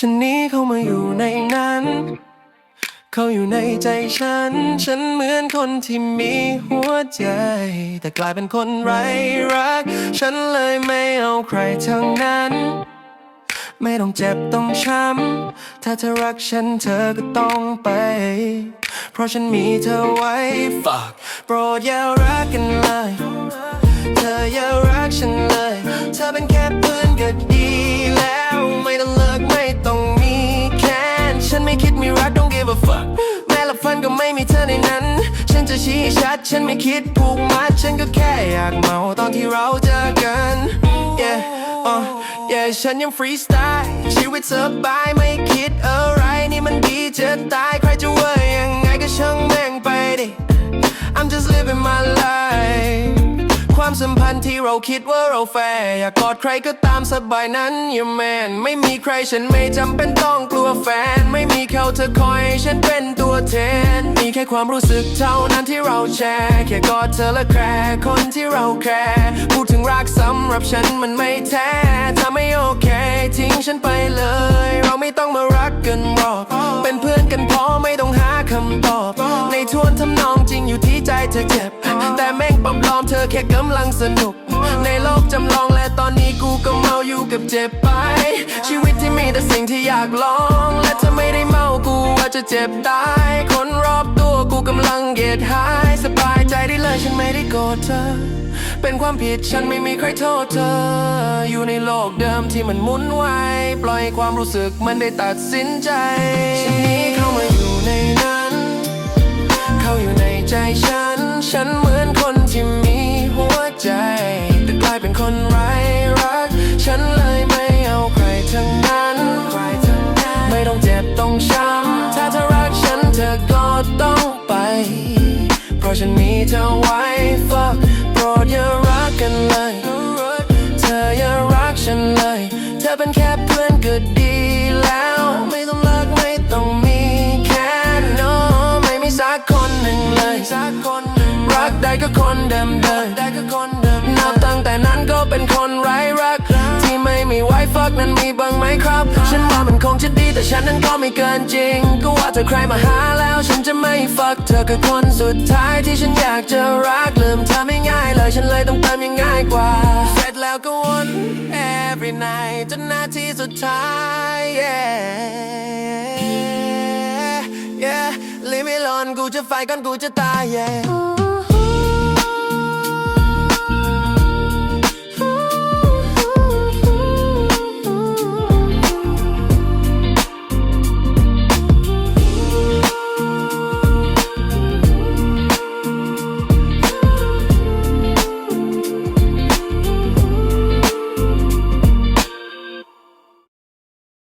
ฉันนี้เข้ามาอยู่ในนั้น เขาอยู่ในใจฉัน ฉันเหมือนคนที่มีหัวใจ แต่กลายเป็นคนไร้รัก ฉันเลยไม่เอาใครทั้งนั้น ไม่ต้องเจ็บต้องช้ำ ถ้าเธอรักฉันเธอก็ต้องไป เพราะฉันมีเธอไว้ Fuck โปรดอย่ารักกันเลย เธออย่ารักฉันเลย เธอเป็นแค่ ม่มีเธอในนั้น ฉันจะชี้ชัด ฉันไม่คิดผูกมัด ฉันก็แค่อยากเมาตอนที่เราเจอกัน yeah uh yeah ฉันยังฟรีสไตล์ชีวิตสบายไม่คิดอะไร นี่มันดีจะตายใครจะเว่ย สัมพันธ์ที่เราคิดว่าเราแฟร์อยากกอดใครก็ตามสบายนั้นอย่าแมน ไม่มีใครฉันไม่จำเป็นต้องกลัวแฟน ไม่มีเขาเธอคอยฉันเป็นตัวแทน มีแค่ความรู้สึกเท่านั้นที่เราแชร์แค่กอดเธอและแค่คนที่เราแคร์พูดถึงรักสำหรับฉันมันไม่แท้ถ้าไม่โอเค ทิ้งฉันไปเลย เราไม่ต้องมารักกันหรอก เป็นเพื่อนกันพอไม่ต้องหาคำตอบ ในทวนทำนองจริงอยู่ที่ใจเธอเจ็บ แต่แม่งปลอม อแค่กำลังสนุก ในโลกจำลองและตอนนี้กูก็เมาอยู่กับเจ็บไป ชีวิตที่มีแต่สิ่งที่อยากลอง และถ้าไม่ได้เมากูว่าจะเจ็บตายคนรอบตัวกูกำลังเกียดหายสบายใจได้เลยฉันไม่ได้โกรธเธอ เป็นความผิดฉันไม่มีใครโทษเธอ อยู่ในโลกเดิมที่มันหมุนไวปล่อยความรู้สึกมันได้ตัดสินใจฉันนี้เข้ามาอยู่ในนั้น เข้าอยู่ในใจฉัน ฉันเหมือน เธอไว้ fuck โปรดอย่ารักกันเลย เธออย่ารักฉันเลย เธอเป็นแค่เพื่อนก็ดีแล้ว ไม่ต้องเลิกไม่ต้องมีแค่น้องไม่มีสักคนหนึ่งเลยสักคนหนึ่งรักได้ก็คนเดิมเดิมนับตั้งแต่นั้นก็เป็นคนร นั้นมีบ้างไหมครับ ฉันว่ามันคงจะดีแต่ฉันนั้นก็ไม่เกินจริง ก็ว่าเธอใครมาหาแล้ว ฉันจะไม่ฟักเธอคือคนสุดท้ายที่ฉันอยากจะรักลืมเธอไม่ง่ายเลยฉันเลยต้องเติมยังง่ายกว่า เสร็จแล้วก็วน every night จนนาทีสุดท้าย yeah yeah leave me alone กูจะไฟก่อนกูจะตาย yeah